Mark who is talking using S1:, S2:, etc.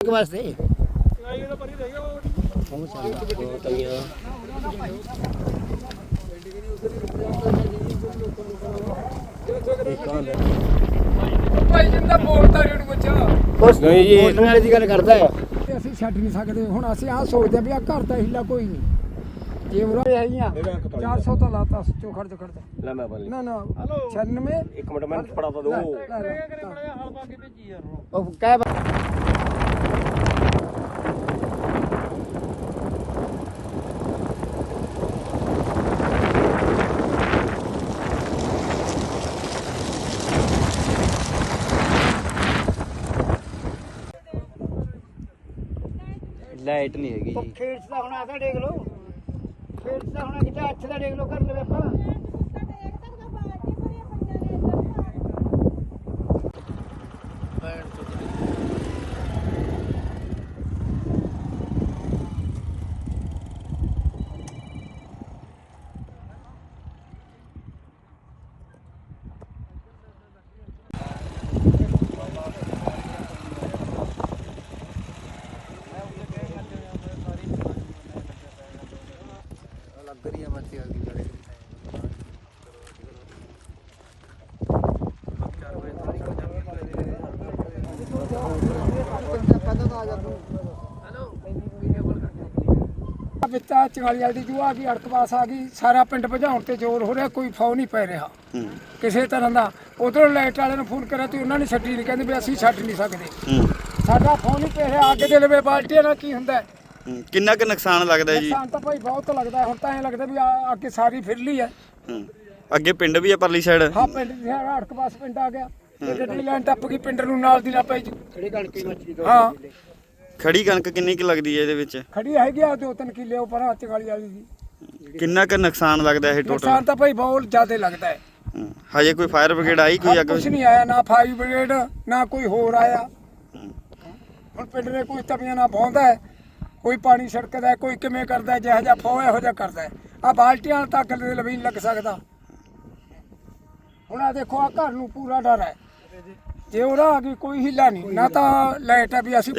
S1: ਇੱਕ ਵਾਸਤੇ
S2: ਭਾਈ ਜਿੰਦਾ ਬੋਲਦਾ ਰੇਡ ਬੱਚਾ
S1: ਉਸ ਨਹੀਂ ਜੀ ਬੋਲਣ ਵਾਲੇ ਦੀ ਗੱਲ ਕਰਦਾ ਹੈ।
S2: ਤੇ ਅਸੀਂ ਛੱਡ ਨਹੀਂ ਸਕਦੇ। ਹੁਣ ਅਸੀਂ ਆਹ ਸੋਚਦੇ ਵੀ ਆ ਘਰ ਦਾ ਹਿੱਲਾ ਕੋਈ ਨਹੀਂ। ਜੇ ਉਰਾ ਹੈਗੀਆਂ 400 ਤਾਂ ਲਾਤਾ ਸੱਚੋ ਖਰਚ ਖਰਚ
S3: ਲੈ ਮੈਂ ਬੋਲੀ
S2: ਨਾ ਨਾ 96
S3: ਇੱਕ ਮਿੰਟ ਮੈਂ ਫੜਾ ਤਾ ਦੋ
S1: ਉਹ ਕਹਿ
S3: ਲਾਈਟ ਨਹੀਂ ਹੈਗੀ
S1: ਉਹ ਖੇਤ ਦਾ ਹੁਣ ਆਦਾ ਦੇਖ ਲਓ। ਖੇਤ ਦਾ ਹੁਣ ਕਿਤੇ ਅੱਛਾ ਦਾ ਦੇਖ ਲਓ ਕਰ ਲਵੇ ਆਪਾਂ।
S2: ਵਿੱਚਾ ਚੰਗਾਲੀ ਵਾਲੀ ਜੂ ਆ ਗਈ ਅੜਕਵਾਸ ਆ ਗਈ ਸਾਰਾ ਪਿੰਡ ਭਜਾਉਣ ਤੇ ਜ਼ੋਰ ਹੋ ਰਿਹਾ ਕੋਈ ਫੌ ਨਹੀਂ ਪੈ ਰਿਹਾ। ਕਿਸੇ ਤਰ੍ਹਾਂ ਦਾ। ਉਧਰੋਂ ਲਾਈਟ ਵਾਲਿਆਂ ਨੂੰ ਫੋਨ ਕਰਿਆ ਤੇ ਉਹਨਾਂ ਨੇ ਛੱਡੀ ਨਹੀਂ ਕਹਿੰਦੇ ਵੀ ਅਸੀਂ ਛੱਡ ਨਹੀਂ ਸਕਦੇ। ਸਾਡਾ ਫੋਨ ਨਹੀਂ ਪੈ ਰਿਹਾ ਅੱਗੇ ਦੇ ਲਵੇ ਬਾਲਟੀਆਂ ਨਾਲ ਕੀ ਹੁੰਦਾ ਹੈ?
S4: ਹੂੰ, ਕਿੰਨਾ ਕੁ ਨੁਕਸਾਨ ਲੱਗਦਾ ਹੈ ਜੀ?
S2: ਨੁਕਸਾਨ ਤਾਂ ਭਾਈ ਬਹੁਤ ਲੱਗਦਾ ਹੈ। ਹੁਣ ਤਾਂ ਐਂ ਲੱਗਦਾ ਵੀ ਆ ਅੱਗੇ ਸਾਰੀ ਫਿਰ ਲਈ ਹੈ।
S4: ਹੂੰ। ਅੱਗੇ ਪਿੰਡ ਵੀ ਆ ਪਰਲੀ ਸਾਈਡ?
S2: ਹਾਂ ਪਿੰਡ ਦੀ ਅੜਕਵਾਸ ਪਿੰਡ ਆ ਗਿਆ। ਤੇ ਗੱਡੀ ਲਾਈਨ ਟੱਪ ਗਈ ਪਿੰਡ ਨੂੰ ਨਾਲ ਦੀ ਨਾਲ ਪਈ ਜੀ।
S1: ਖੜੀ ਕਣਕੀ ਮੱਛੀ ਤੋਂ
S2: ਹਾਂ।
S4: ਖੜੀ ਕਣਕ ਕਿੰਨੀ ਕੁ ਲੱਗਦੀ ਹੈ ਇਹਦੇ ਵਿੱਚ?
S2: ਖੜੀ ਹੈਗੀ ਆ ਦੋ ਤਿੰਨ ਕਿੱਲੇ ਉੱਪਰ ਹੱਥ ਵਾਲੀ ਵਾਲੀ ਦੀ
S4: ਕਿੰਨਾ ਕੁ ਨੁਕਸਾਨ ਲੱਗਦਾ ਇਹ
S2: ਨੁਕਸਾਨ
S4: ਟੋਟਲ
S2: ਤਾਂ ਭਾਈ ਬਹੁਤ ਜ਼ਿਆਦਾ ਲੱਗਦਾ ਹੈ।
S4: ਹਜੇ ਕੋਈ ਫਾਇਰ ਬ੍ਰਿਗੇਡ ਆਈ ਕੋਈ ਅੱਗ?
S2: ਕੁਝ ਨਹੀਂ ਆਇਆ ਨਾ ਫਾਇਰ ਬ੍ਰਿਗੇਡ ਨਾ ਕੋਈ ਹੋਰ ਆਇਆ। ਹੁਣ ਪਿੰਡ ਦੇ ਕੋਈ ਤਪੀਆਂ ਨਾ ਪਾਉਂਦਾ ਹੈ। ਕੋਈ ਪਾਣੀ ਛੜਕਦਾ, ਕੋਈ ਕਿਵੇਂ ਕਰਦਾ, ਜਿਹੋ ਜਿਹਾ ਫੋ ਇਹੋ ਜਿਹਾ ਕਰਦਾ ਹੈ। ਆ ਬਾਲਟੀਆਂ ਤੱਕ ਦੇ ਲੱਗ ਸਕਦਾ। ਹੁਣ ਆ ਦੇਖੋ ਆ ਘਰ ਨੂੰ ਪੂਰਾ ਡਰ ਹੈ। ਜੇ ਉਹਦਾ ਆ ਗਈ ਕੋਈ ਹਿੱਲਾ ਨਹੀਂ, ਨਾ ਤਾਂ ਲਾਈਟ ਆ ਵੀ ਅਸੀਂ